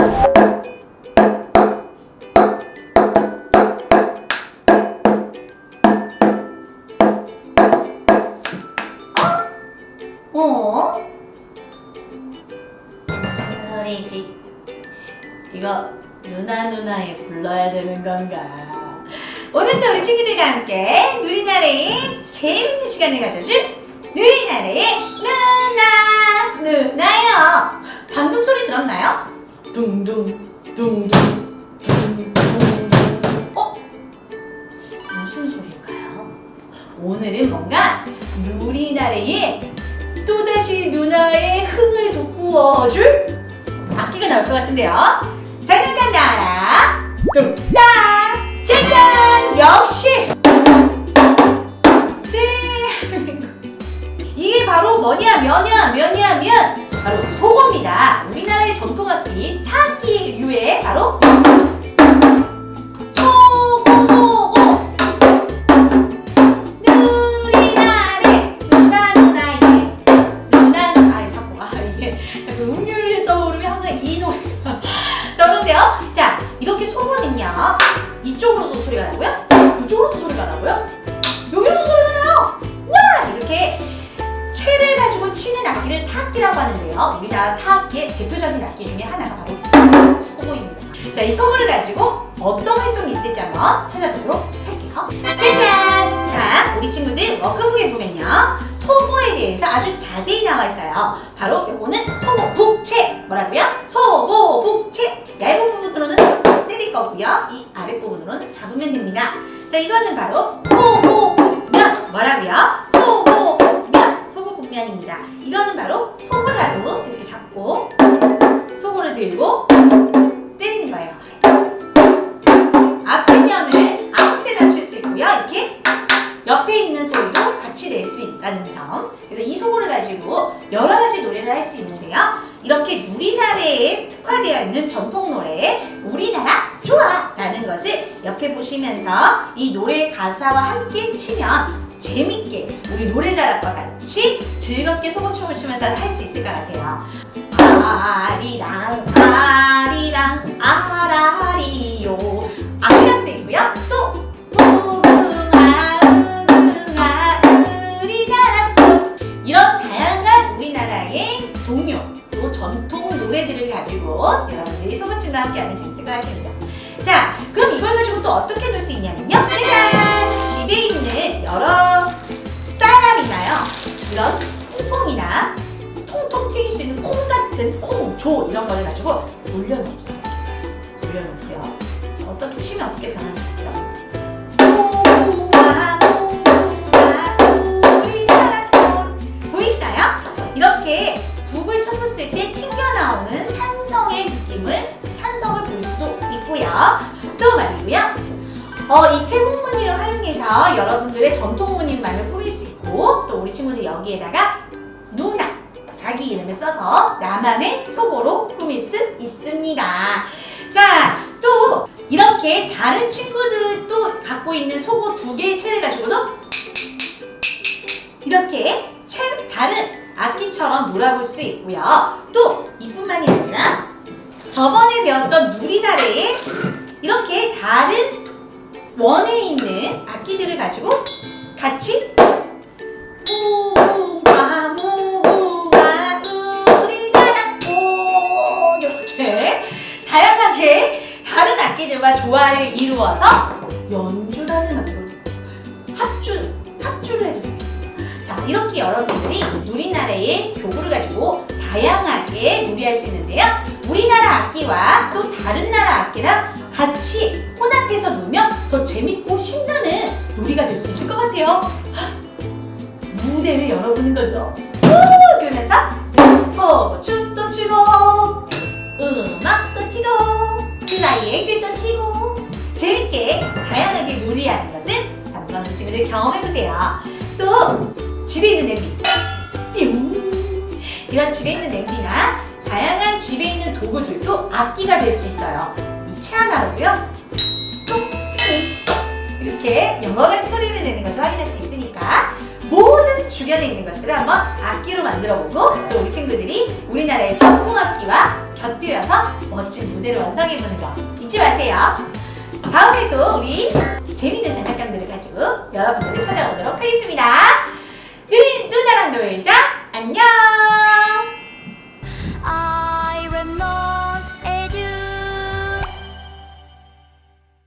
어? 무슨 소리지? 이거 누나 누나에 불러야 되는 건가? 오늘도 우리 친구들과 함께 누리나라의 재밌는 시간을 가져줄 누리나라의 누나 누나요. 방금 소리 들었나요? 둥둥 둥둥 둥둥 어? 무슨 소리일까요? 오늘은 뭔가 누리나라의 또다시 누나의 흥을 돋구어줄 악기가 나올 것 같은데요. 장난감 나라 뚝딱 짜잔 역시 네 이게 바로 뭐냐면야 면이야면 바로 소고입니다. 우리나라의 전통 악기 타악기의 유해 바로 소고 소고 누리나래 누나 누나의 누나 아니 자꾸 아 이게 자꾸 음률이 떠오르면 항상 이 노래가 떠오르는데요. 자 이렇게 소문은요 이쪽으로도 소리가 나고요, 이쪽으로도 소리가 나고요, 여기로도 소리가 나요. 와 이렇게 가지고 치는 악기를 타악기라고 하는데요. 우리나라 타악기의 대표적인 악기 중에 하나가 바로 소고입니다. 자, 이 소고를 가지고 어떤 활동이 있을지 한번 찾아보도록 할게요. 짜잔! 자, 우리 친구들 워크북에 보면요. 소고에 대해서 아주 자세히 나와 있어요. 바로 요거는 소고 북채. 뭐라고요? 소고 북채. 얇은 부분으로는 때릴 거고요. 이 아랫부분으로는 잡으면 됩니다. 자, 이거는 바로 소고 북면. 뭐라고요? 북면입니다. 이거는 바로 소고라로 이렇게 잡고 소고를 들고 때리는 거예요. 앞뒷면을 아무 때나 칠 수 있고요. 이렇게 옆에 있는 소리도 같이 낼 수 있다는 점. 그래서 이 소고를 가지고 여러 가지 노래를 할 수 있는데요. 이렇게 우리나라에 특화되어 있는 전통 노래 우리나라 좋아 라는 것을 옆에 보시면서 이 노래 가사와 함께 치면 재밌게 우리 노래 자랑과 같이 즐겁게 소고춤을 추면서 할 수 있을 것 같아요. 아리랑 아리랑 아라리요 아리랑도 있고요. 또 무궁화 무궁화 우리나라 꽃 이런 다양한 우리나라의 동요 또 전통 노래들을 가지고 여러분들이 소고춤과 함께하면 재밌을 것 같습니다. 자, 그럼 이걸 가지고 또 어떻게 놀 수 있냐면요. 짜잔! 집에 있는 여러 쌀알이나요. 이런 통통이나 통통 튀길 수 있는 콩 같은 콩 조 이런 거를 가지고 올려놓으세요. 올려놓고요. 자, 어떻게 치면 어떻게 변하실까요? 또 말이고요. 어, 이 태국 무늬를 활용해서 여러분들의 전통 무늬만을 꾸밀 수 있고 또 우리 친구들 여기에다가 누나 자기 이름을 써서 나만의 소고로 꾸밀 수 있습니다. 자, 또 이렇게 다른 친구들도 갖고 있는 소고 두 개의 채를 가지고도 이렇게 채 다른 악기처럼 놀아볼 수도 있고요. 또 이뿐만이 아니라 저번에 배웠던 누리나래에 이렇게 다른 원에 있는 악기들을 가지고 같이 무궁화 무궁화 우리나라 꽃 이렇게 다양하게 다른 악기들과 조화를 이루어서 연주단을 만들어도 되고 합주 합주를 해도 되겠습니다. 자 이렇게 여러분들이 우리나라의 교구를 가지고 다양하게 놀이할 수 있는데요. 우리나라 악기와 또 다른 나라 악기랑 같이 혼합해서 놀면 더 재밌고 신나는 놀이가 될 수 있을 것 같아요. 무대를 열어보는 거죠. 우! 그러면서 소춤도 추고 음악도 치고 누나의 글도 치고 재밌게 다양하게 놀이하는 것을 한번 친구들 경험해보세요. 또 집에 있는 냄비 띵 이런 집에 있는 냄비나 다양한 집에 있는 도구들도 악기가 될 수 있어요. 이채 하나로요. 뚱뚱 이렇게 여러 가지 소리를 내는 것을 확인할 수 있으니까 모든 주변에 있는 것들을 한번 악기로 만들어 보고 또 우리 친구들이 우리나라의 전통 악기와 곁들여서 멋진 무대를 완성해 보는 거 잊지 마세요. 다음에도 우리 재밌는 장난감들을 가지고 여러분들을 찾아오도록 하겠습니다.